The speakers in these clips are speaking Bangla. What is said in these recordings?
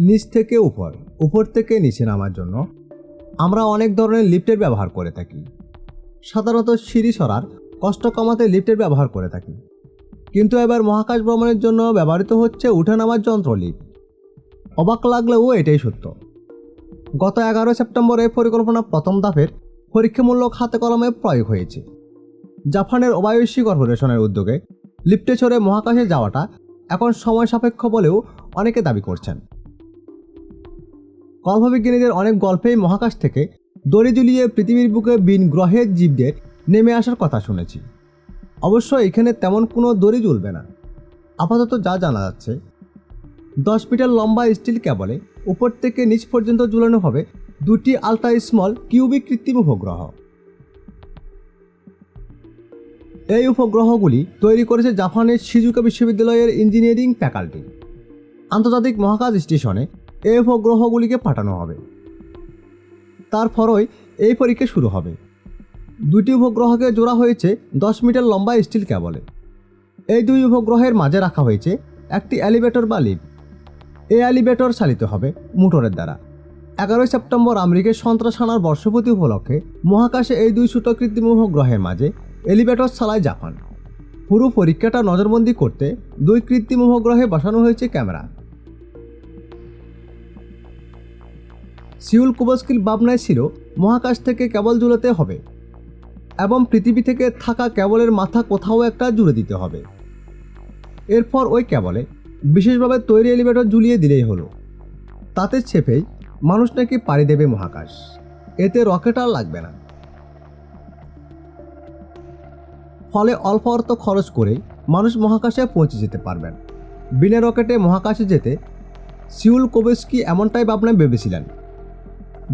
নিচ থেকে উপর উপর থেকে নিচে নামার জন্য আমরা অনেক ধরনের লিফটের ব্যবহার করে থাকি। সাধারণত সিঁড়ি সরার কষ্ট কমাতে লিফটের ব্যবহার করে থাকি। কিন্তু এবার মহাকাশ ভ্রমণের জন্য ব্যবহৃত হচ্ছে উঠে নামার যন্ত্র লিফট। অবাক লাগলেও এটাই সত্য। গত এগারোই সেপ্টেম্বর পরিকল্পনা প্রথম ধাপের পরীক্ষামূলক হাতে কলমে প্রয়োগ হয়েছে। জাপানের অবায়ুষ্মী কর্পোরেশনের উদ্যোগে লিফটে চড়ে মহাকাশে যাওয়াটা এখন সময় সাপেক্ষ বলেও অনেকে দাবি করছেন। কল্পবিজ্ঞানীদের অনেক গল্পেই মহাকাশ থেকে দড়ি ঝুলিয়ে পৃথিবীর বুকে বিন গ্রহের জীবদের নেমে আসার কথা শুনেছি। অবশ্য এখানে তেমন কোনো দড়ি ঝুলবে না। আপাতত যা জানা যাচ্ছে, দশ মিটার লম্বা স্টিল কেবলে উপর থেকে নিচ পর্যন্ত ঝুলানো হবে দুটি আলট্রা স্মল কিউবিক কৃত্রিম উপগ্রহ। এই উপগ্রহগুলি তৈরি করেছে জাপানের শিজুকা বিশ্ববিদ্যালয়ের ইঞ্জিনিয়ারিং ফ্যাকাল্টি। আন্তর্জাতিক মহাকাশ স্টেশনে উপগ্রহগুলিকে পাঠানো হবে। তারপরই এই পরীক্ষা শুরু হবে। দুটি উপগ্রহকে জোড়া হয়েছে দশ মিটার লম্বা স্টিল ক্যাবলে। এই দুই উপগ্রহের মাঝে রাখা হয়েছে একটি অ্যালিভেটর বা লিফট। এই এলিভেটর চালিত হবে মোটরের দ্বারা। এগারোই সেপ্টেম্বর আমেরিকার সন্ত্রাস হানার বর্ষপতি উপলক্ষে মহাকাশে এই দুই ছোট কৃত্রিম উপগ্রহের মাঝে এলিভেটর চালায় জাপান। পুরো পরীক্ষাটা নজরবন্দি করতে দুই কৃত্রিম উপগ্রহে বসানো হয়েছে ক্যামেরা। সিউল কুবস্কিল ভাবনায় ছিল, মহাকাশ থেকে কেবল জুড়াতে হবে এবং পৃথিবী থেকে থাকা কেবলের মাথা কোথাও একটা জুড়ে দিতে হবে। এরপর ওই কেবলে বিশেষভাবে তৈরি এলিভেটর ঝুলিয়ে দিলেই হলো। তাতে ছেপেই মানুষ নাকি পাড়ি দেবে মহাকাশ। এতে রকেট আর লাগবে না। ফলে অল্প অর্থ খরচ করে মানুষ মহাকাশে পৌঁছে যেতে পারবেন। বিনা রকেটে মহাকাশে যেতে সিউল কোবেস্কি এমনটাই ভাবনায় ভেবেছিলেন।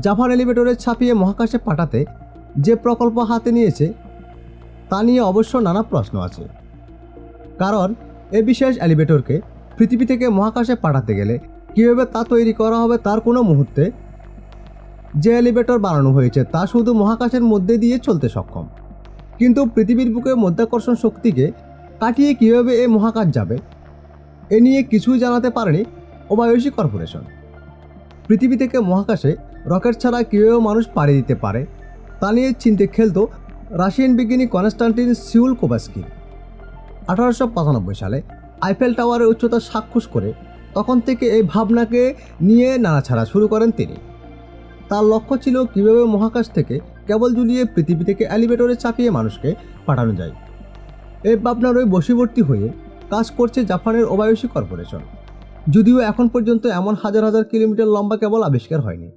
জাপান এলিভেটরে ছাপিয়ে মহাকাশে পাঠাতে যে প্রকল্প হাতে নিয়েছে, তা নিয়ে অবশ্য নানা প্রশ্ন আছে। কারণ এ বিশেষ এলিভেটরকে পৃথিবী থেকে মহাকাশে পাঠাতে গেলে কীভাবে তা তৈরি করা হবে তার কোনো মুহূর্তে যে এলিভেটর বানানো হয়েছে, তা শুধু মহাকাশের মধ্যে দিয়ে চলতে সক্ষম। কিন্তু পৃথিবীর বুকে মধ্যাকর্ষণ শক্তিকে কাটিয়ে কীভাবে এ মহাকাশ যাবে, এ নিয়ে কিছুই জানাতে পারেনি ওবায়সী কর্পোরেশন। পৃথিবী থেকে মহাকাশে রকেট ছাড়া কীভাবে মানুষ পাড়ি দিতে পারে? তা নিয়ে চিনতে খেলতো রাশিয়ান বিজ্ঞানী কনস্টান্টিন সিউল কোবাস্কি আঠারোশো পঁচানব্বই সালে আইফেল টাওয়ারের উচ্চতা সাক্ষুষ করে তখন থেকে এই ভাবনাকে নিয়ে নাড়াছাড়া শুরু করেন তিনি। তার লক্ষ্য ছিল কীভাবে মহাকাশ থেকে কেবল ঝুলিয়ে পৃথিবী থেকে অ্যালিভেটরে চাপিয়ে মানুষকে পাঠানো যায়। এই ভাবনার ওই বশীবর্তী হয়ে কাজ করছে জাপানের ওবায়সী কর্পোরেশন। যদিও এখন পর্যন্ত এমন হাজার হাজার কিলোমিটার লম্বা কেবল আবিষ্কার হয়নি।